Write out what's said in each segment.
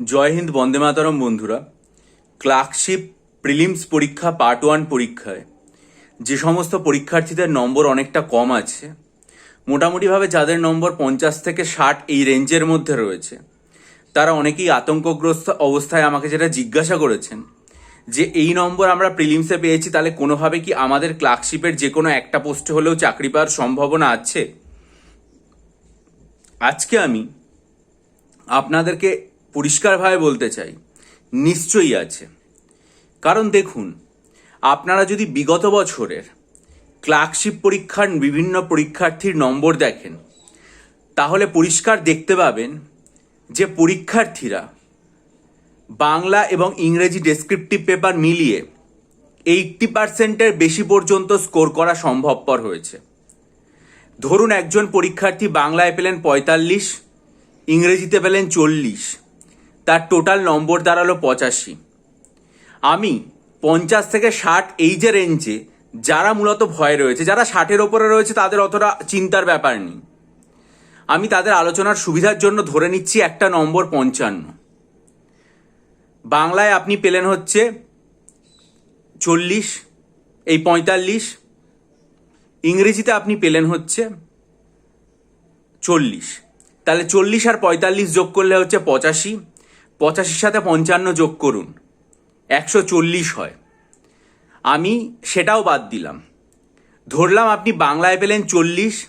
জয় হিন্দ বন্দে মাতরম বন্ধুরা, clerkship prelims পরীক্ষা part one পরীক্ষায়। যে সমস্ত পরীক্ষার্থীদের নম্বর অনেকটা কম আছে, মোটামুটিভাবে যাদের নম্বর পঞ্চাশ থেকে ষাট এই রেঞ্জের মধ্যে রয়েছে, তারা অনেকেই আতঙ্কগ্রস্ত অবস্থায় আমাকে যেটা জিজ্ঞাসা করেছেন, যে এই নম্বর আমরা প্রিলিমসে পেয়েছি, তাহলে কোনোভাবে কি আমাদের ক্লার্কশিপের যে কোনো একটা পোস্টে হলেও চাকরি পাওয়ার সম্ভাবনা আছে? আজকে আমি আপনাদেরকে পরিষ্কারভাবে বলতে চাই, নিশ্চয়ই আছে। কারণ দেখুন, আপনারা যদি বিগত বছরের ক্লার্কশিপ পরীক্ষার বিভিন্ন পরীক্ষার্থীর নম্বর দেখেন, তাহলে পরিষ্কার দেখতে পাবেন যে পরীক্ষার্থীরা বাংলা এবং ইংরেজি ডেসক্রিপটিভ পেপার মিলিয়ে এইটটি পার্সেন্টের বেশি পর্যন্ত স্কোর করা সম্ভবপর হয়েছে। ধরুন একজন পরীক্ষার্থী বাংলায় পেলেন পঁয়তাল্লিশ, ইংরেজিতে পেলেন চল্লিশ তার টোটাল নম্বর দাঁড়াল পঁচাশি। আমি পঞ্চাশ থেকে ষাট এই যে রেঞ্জে যারা মূলত ভয় রয়েছে, যারা ষাটের ওপরে রয়েছে, তাদের অতটা চিন্তার ব্যাপার নেই। আমি তাদের আলোচনার সুবিধার জন্য ধরে নিচ্ছি একটা নম্বর পঞ্চান্ন। বাংলায় আপনি পেলেন হচ্ছে চল্লিশ, এই পঁয়তাল্লিশ। ইংরেজিতে আপনি পেলেন হচ্ছে চল্লিশ। তাহলে চল্লিশ আর পঁয়তাল্লিশ যোগ করলে হচ্ছে পঁচাশি। পঁচাশির সাথে পঞ্চান্ন যোগ করুন, একশো চল্লিশ হয়। আমি সেটাও বাদ দিলাম। ধরলাম আপনি বাংলায় পেলেন চল্লিশ,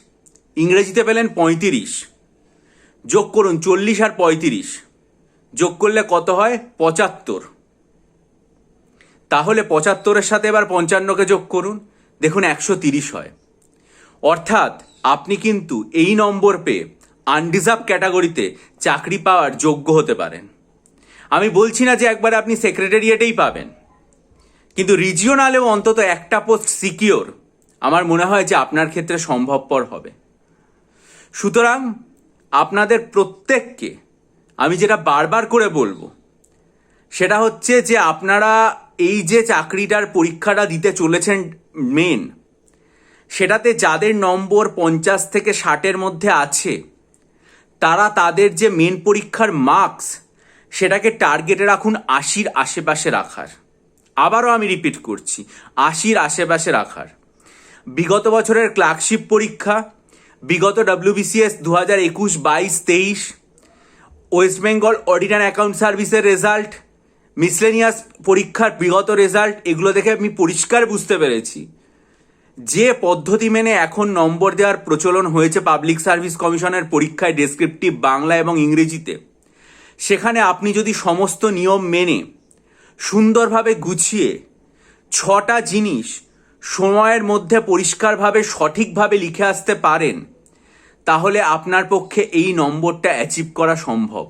ইংরেজিতে পেলেন পঁয়ত্রিশ। যোগ করুন চল্লিশ আর পঁয়ত্রিশ। যোগ করলে কত হয়? পঁচাত্তর। তাহলে পঁচাত্তরের সাথে এবার পঞ্চান্নকে যোগ করুন, দেখুন একশো তিরিশ হয়। অর্থাৎ আপনি কিন্তু এই নম্বর পেয়ে আনডিজার্ভ ক্যাটাগরিতে চাকরি পাওয়ার যোগ্য হতে পারেন। আমি বলছি না যে একবার আপনি সেক্রেটারিয়েটেই পাবেন। কিন্তু রিজিওনালেও অন্তত একটা পোস্ট সিকিওর। আমার মনে হয় যে আপনার ক্ষেত্রে সম্ভবপর হবে। সুতরাং আপনাদের প্রত্যেককে আমি যেটা বারবার করে বলব, সেটা হচ্ছে যে আপনারা এই যে চাকরিটার পরীক্ষাটা দিতে চলেছেন মেন সেটাতে যাদের নম্বর পঞ্চাশ থেকে ষাটের মধ্যে আছে, তারা তাদের যে মেন পরীক্ষার মার্কস সেটাকে টার্গেটে রাখুন আশির আশেপাশে রাখার। আবারও আমি রিপিট করছি, আশির আশেপাশে রাখার। বিগত বছরের ক্লার্কশিপ পরীক্ষা, বিগত ডাব্লিউবিসিএস দু হাজার একুশ, বাইশ, তেইশ West Bengal audit and account সার্ভিসের রেজাল্ট মিসলেনিয়াস পরীক্ষার বিগত রেজাল্ট এগুলো দেখে আমি পরিষ্কার বুঝতে পেরেছি। যে পদ্ধতি মেনে এখন নম্বর দেওয়ার প্রচলন হয়েছে পাবলিক সার্ভিস কমিশনের পরীক্ষায় ডেসক্রিপটিভ বাংলা এবং ইংরেজিতে। সেখানে আপনি যদি সমস্ত নিয়ম মেনে, সুন্দরভাবে গুছিয়ে ছটা জিনিস সময়ের মধ্যে পরিষ্কারভাবে, সঠিকভাবে লিখে আসতে পারেন, তাহলে আপনার পক্ষে এই নম্বরটা অ্যাচিভ করা সম্ভব।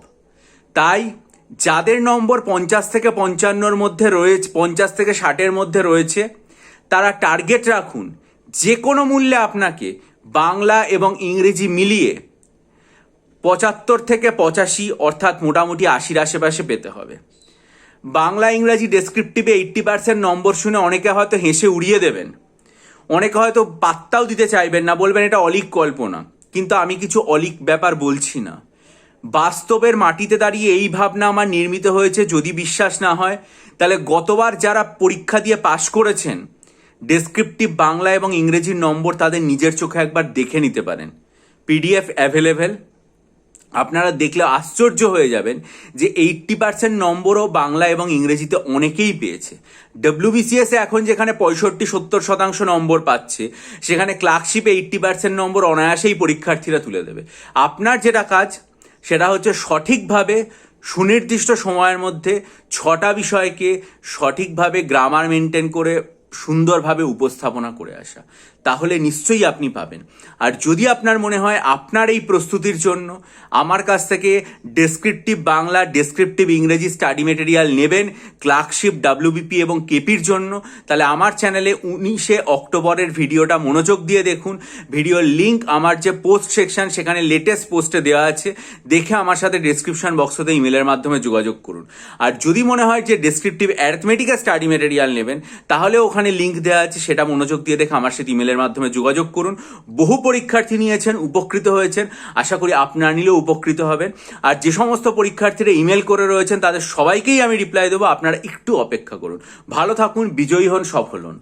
তাই যাদের নম্বর পঞ্চাশ থেকে পঞ্চান্নর মধ্যে রয়েছে, পঞ্চাশ থেকে ষাটের মধ্যে রয়েছে, তারা টার্গেট রাখুন। যে কোনো মূল্যে আপনাকে বাংলা এবং ইংরেজি মিলিয়ে পঁচাত্তর থেকে পঁচাশি, অর্থাৎ মোটামুটি আশির আশেপাশে পেতে হবে। বাংলা ইংরাজি ডেসক্রিপটিভে এইট্টি পার্সেন্ট নম্বর শুনে অনেকে হয়তো হেসে উড়িয়ে দেবেন। অনেকে হয়তো পাত্তাও দিতে চাইবেন না, বলবেন এটা অলিক কল্পনা। কিন্তু আমি কিছু অলিক ব্যাপার বলছি না। বাস্তবের মাটিতে দাঁড়িয়ে এই ভাবনা আমার নির্মিত হয়েছে যদি বিশ্বাস না হয়, তাহলে গতবার যারা পরীক্ষা দিয়ে পাশ করেছেন ডেসক্রিপটিভ বাংলা এবং ইংরেজির নম্বর তাদের নিজের চোখে একবার দেখে নিতে পারেন। পিডিএফ অ্যাভেলেবেল আপনারা দেখলে আশ্চর্য হয়ে যাবেন যে এইট্টি পার্সেন্ট নম্বরও বাংলা এবং ইংরেজিতে অনেকেই পেয়েছে। ডব্লিউবিসিএসে এখন যেখানে পঁয়ষট্টি, সত্তর শতাংশ নম্বর পাচ্ছে, সেখানে ক্লার্কশিপে এইট্টি পার্সেন্ট নম্বর অনায়াসেই পরীক্ষার্থীরা তুলে দেবে। আপনার যেটা কাজ, সেটা হচ্ছে সঠিকভাবে, সুনির্দিষ্ট সময়ের মধ্যে ছটা বিষয়কে সঠিকভাবে গ্রামার মেনটেন করে সুন্দরভাবে উপস্থাপনা করে আসা। তাহলে নিশ্চয়ই আপনি পাবেন। আর যদি আপনার মনে হয় আপনার এই প্রস্তুতির জন্য আমার কাছ থেকে ডেসক্রিপটিভ বাংলা ডেসক্রিপটিভ ইংরেজি স্টাডি মেটেরিয়াল নেবেন ক্লার্কশিপ ডাব্লিউবিপি এবং কেপির জন্য, তাহলে আমার চ্যানেলে উনিশে অক্টোবরের ভিডিওটা মনোযোগ দিয়ে দেখুন। ভিডিওর লিঙ্ক আমার যে পোস্ট সেকশন সেখানে লেটেস্ট পোস্টে দেওয়া আছে। দেখে আমার সাথে ডেসক্রিপশন বক্সতে ইমেলের মাধ্যমে যোগাযোগ করুন। আর যদি মনে হয় যে ডেসক্রিপটিভ অ্যারিথমেটিক্যাল স্টাডি মেটেরিয়াল নেবেন তাহলে ওখানে লিঙ্ক দেওয়া আছে, সেটা মনোযোগ দিয়ে দেখে আমার সাথে ইমেলের মাধ্যমে যোগাযোগ করুন। বহু পরীক্ষার্থী নিয়েছেন, উপকৃত হয়েছেন। আশা করি আপনার নিলেও উপকৃত হবেন। আর যে সমস্ত পরীক্ষার্থীরা ইমেল করে রয়েছেন, তাদের সবাইকেই আমি রিপ্লাই দেবো। আপনারা একটু অপেক্ষা করুন। ভালো থাকুন, বিজয়ী হন, সফল হন।